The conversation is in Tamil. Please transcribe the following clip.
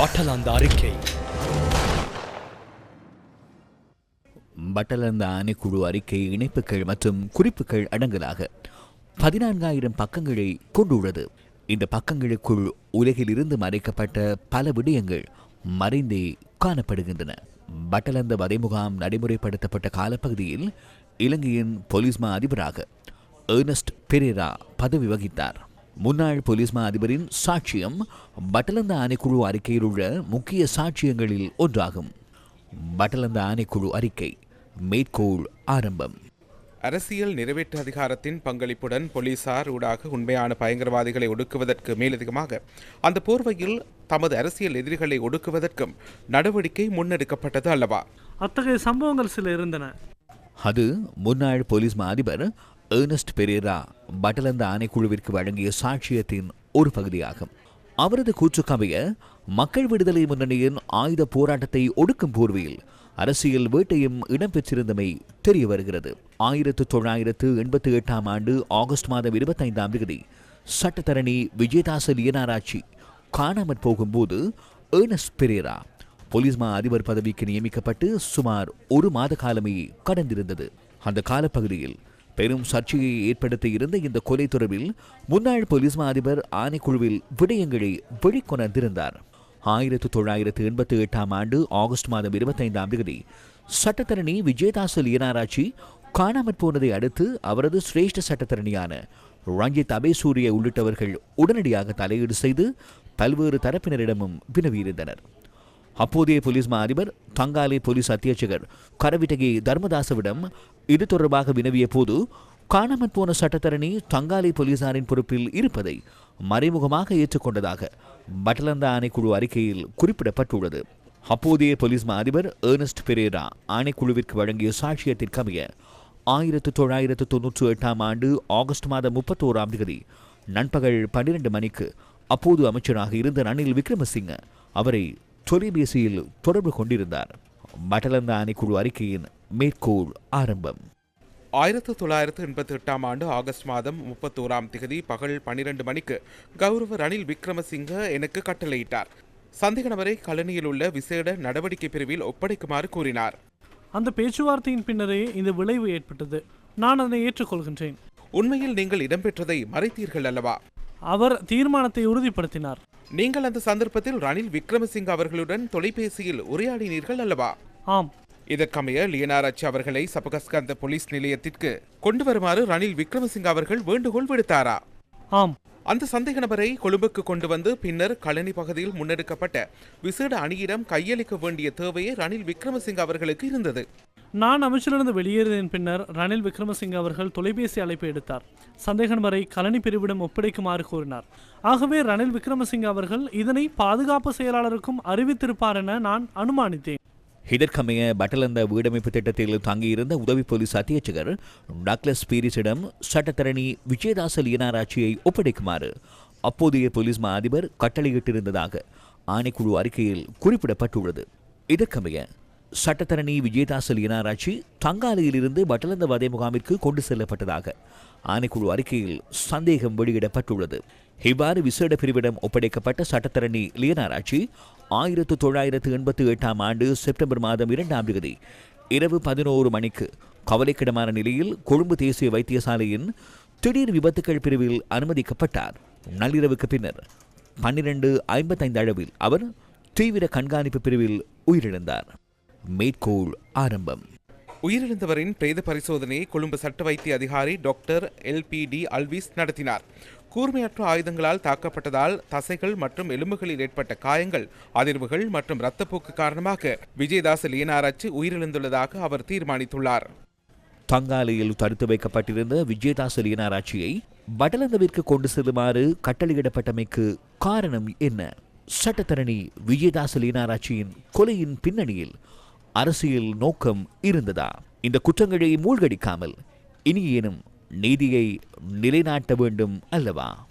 பட்டலாந்த அறிக்கை. பட்டலந்த ஆணைக்குழு அறிக்கை இணைப்புகள் மற்றும் குறிப்புகள் அடங்கலாக பதினான்காயிரம் பக்கங்களை கொண்டுள்ளது. இந்த பக்கங்களுக்குள் உலகிலிருந்து மறைக்கப்பட்ட பல விடயங்கள் மறைந்தே காணப்படுகின்றன. பட்டலந்த வதைமுகாம் நடைமுறைப்படுத்தப்பட்ட காலப்பகுதியில் இலங்கையின் போலீஸ் மா அதிபராக ஏர்னஸ்ட் பெரேரா பதவி வகித்தார். முன்னாள் போலீஸ் மா அதிபரின் சாட்சியம் பட்டலந்த ஆணைக்குழு அறிக்கையில் உள்ள முக்கிய சாட்சியங்களில் ஒன்றாகும். பட்டலந்த ஆணைக்குழு அறிக்கை மேற்கோள் ஆரம்பம். அரசியல் நிறைவேற்று அதிகாரத்தின் பங்களிப்புடன் போலீசார் ஊடாக உண்மையான பயங்கரவாதிகளை ஒடுக்குவதற்கு மேலதிகமாக அந்த போர்வையில் தமது அரசியல் எதிரிகளை ஒடுக்குவதற்கும் நடவடிக்கை முன்னெடுக்கப்பட்டது அல்லவா? அத்தகைய சம்பவங்கள் சில இருந்தன. அது முன்னாள் போலீஸ் மா அதிபர் ஏர்னஸ்ட் பெரேரா பட்டலந்த ஆணைக்குழுவிற்கு வழங்கிய சாட்சியத்தின் ஒரு பகுதியாகும். அவரது கூற்றுக்கமைய மக்கள் விடுதலை முன்னணியின் ஆயுத போராட்டத்தை ஒடுக்கும் போர்வையில் அரசியல் வேட்டையும் இடம்பெற்றிருந்தமை தெரிய வருகிறது. ஆயிரத்து தொள்ளாயிரத்து எண்பத்தி எட்டாம் ஆண்டு ஆகஸ்ட் மாதம் இருபத்தைந்தாம் தேதி சட்டத்தரணி விஜயதாச லியனாராட்சி காணாமற் போகும்போது ஏர்னஸ்ட் பெரேரா போலீஸ் மா அதிபர் பதவிக்கு நியமிக்கப்பட்டு சுமார் ஒரு மாத காலமே கடந்திருந்தது. அந்த காலப்பகுதியில் பெரும் சர்ச்சையை ஏற்படுத்தி இருந்த இந்த கொலை தொடர்பில் முன்னாள் போலீஸ் மா அதிபர் ஆணைக்குழுவில் விடயங்களை வெளிக்கொணர்ந்திருந்தார். ஆயிரத்து தொள்ளாயிரத்து எண்பத்தி எட்டாம் ஆண்டு ஆகஸ்ட் மாதம் இருபத்தைந்தாம் தேதி சட்டத்தரணி விஜயதாச லியனாராட்சி காணாமற் போனதை அடுத்து அவரது சிரேஷ்ட சட்டத்தரணியான ரஞ்சித் அபேசூரிய உள்ளிட்டவர்கள் உடனடியாக தலையீடு செய்து பல்வேறு தரப்பினரிடமும் வினவியிருந்தனர். அப்போதைய போலீஸ் மா அதிபர் தங்காலே போலீஸ் அத்தியட்சகர். கரவிட்டகி தர்மதாசவிடம் இது தொடர்பாக வினவிய போது காணாமற் போன சட்டத்தரணி தங்காலை போலீசாரின் பொறுப்பில் இருப்பதை மறைமுகமாக ஏற்றுக்கொண்டதாக பட்டலந்த ஆணைக்குழு அறிக்கையில் குறிப்பிடப்பட்டுள்ளது. அப்போதைய போலீஸ் மா அதிபர் ஏர்னஸ்ட் பெரேரா ஆணைக்குழுவிற்கு வழங்கிய சாட்சியத்திற்கமைய ஆயிரத்து தொள்ளாயிரத்து தொன்னூற்று எட்டாம் ஆண்டு ஆகஸ்ட் மாதம் முப்பத்தோராம் தேதி நண்பகல் பன்னிரண்டு மணிக்கு அப்போது அமைச்சராக இருந்த ரணில் விக்ரமசிங்க அவரை தொலைபேசியில் தொடர்பு கொண்டிருந்தார். மட்டலந்த ஆணைக்குழு அறிக்கையின் மேற்கோள் ஆரம்பம். ஆயிரத்து தொள்ளாயிரத்து எண்பத்தி எட்டாம் ஆண்டு ஆகஸ்ட் மாதம் முப்பத்தோராம் திகதி பகல் பன்னிரண்டு மணிக்கு கௌரவ ரணில் விக்ரமசிங்க எனக்கு கட்டளையிட்டார். சந்தேக நபரை கழனியில் உள்ள விசேட நடவடிக்கை பிரிவில் ஒப்படைக்குமாறு கூறினார். அந்த பேச்சுவார்த்தையின் பின்னரே இந்த விளைவு ஏற்பட்டது. நான் அதனை ஏற்றுக்கொள்கின்றேன். உண்மையில் நீங்கள் இடம்பெற்றதை மறைத்தீர்கள் அல்லவா? அவர் தீர்மானத்தை உறுதிப்படுத்தினார். நீங்கள் அந்த சந்தர்ப்பத்தில் ரணில் விக்ரமசிங்க அவர்களுடன் தொலைபேசியில் உரையாடினீர்கள் அல்லவா? ஆம். இதற்கமைய லியனாராட்சி அவர்களை சபகஸ்கந்த போலீஸ் நிலையத்திற்கு கொண்டு வருமாறு ரணில் விக்ரமசிங்க அவர்கள் வேண்டுகோள் விடுத்தாரா? ஆம். அந்த சந்தேக நபரை கொழும்புக்கு கொண்டு வந்து பின்னர் கழனி பகுதியில் முன்னெடுக்கப்பட்ட விசேட அணியிடம் கையளிக்க வேண்டிய தேவையே ரணில் விக்ரமசிங்க அவர்களுக்கு இருந்தது. நான் அமைச்சரிலிருந்து வெளியேறியதன் பின்னர் ரணில் விக்ரமசிங்க அவர்கள் தொலைபேசி அழைப்பு எடுத்தார். சந்தேகம் வரை கலனி பிரிவிடம் ஒப்படைக்குமாறு கூறினார். ஆகவே ரணில் விக்ரமசிங்க அவர்கள் இதனை பாதுகாப்பு செயலாளருக்கும் அறிவித்திருப்பார் என நான் அனுமானித்தேன். இதற்கமைய பட்டலந்த வீடமைப்பு திட்டத்தில் தங்கியிருந்த உதவி போலீஸ் அத்தியட்சகர் டாக்லஸ் பீரிஸிடம் சட்டத்தரணி விஜயதாச லியனாராட்சியை ஒப்படைக்குமாறு அப்போதைய போலீஸ் மா அதிபர் கட்டளையிட்டிருந்ததாக ஆணைக்குழு அறிக்கையில் குறிப்பிடப்பட்டுள்ளது. இதற்கமைய சட்டத்தரணி விஜயதாசல் இனாராட்சி தங்காலையிலிருந்து வட்டலந்த வதை முகாமிற்கு கொண்டு செல்லப்பட்டதாக ஆணைக்குழு அறிக்கையில் சந்தேகம் வெளியிடப்பட்டுள்ளது. இவ்வாறு விசேட பிரிவிடம் ஒப்படைக்கப்பட்ட சட்டத்தரணி லியனாராட்சி ஆயிரத்து தொள்ளாயிரத்து எண்பத்தி எட்டாம் ஆண்டு செப்டம்பர் மாதம் இரண்டாம் தேதி இரவு பதினோரு மணிக்கு கவலைக்கிடமான நிலையில் கொழும்பு தேசிய வைத்தியசாலையின் திடீர் விபத்துக்கள் பிரிவில் அனுமதிக்கப்பட்டார். நள்ளிரவுக்கு பின்னர் பன்னிரண்டு ஐம்பத்தைந்து அளவில் அவர் தீவிர கண்காணிப்பு பிரிவில் உயிரிழந்தார். மேற்கோள் ஆரம்பம். உயிரிழந்தவரின் பிரேத பரிசோதனையை கொழும்பு சட்ட வைத்திய அதிகாரி doctor L P D Alwis நடத்தினார். கூர்மையற்ற ஆயுதங்களால் தாக்கப்பட்டதால் தசைகள் மற்றும் எலும்புகளில் ஏற்பட்ட காயங்கள் அதிர்வுகள் மற்றும் இரத்தப்போக்கு காரணமாக விஜயதாச லியனாராட்சி உயிரிழந்துள்ளதாக அவர் தீர்மானித்துள்ளார். தங்காலையில் தடுத்து வைக்கப்பட்டிருந்த விஜயதாச லியனாராட்சியை வடலந்தவிற்கு கொண்டு செல்லுமாறு கட்டளையிடப்பட்டமைக்கு காரணம் என்ன? சட்டத்தரணி விஜயதாச லீனாராட்சியின் கொலையின் பின்னணியில் அரசியல் நோக்கம் இருந்ததா? இந்த குற்றங்களை மூழ்கடிக்காமல் இனியேனும் நீதியை நிலைநாட்ட வேண்டும் அல்லவா?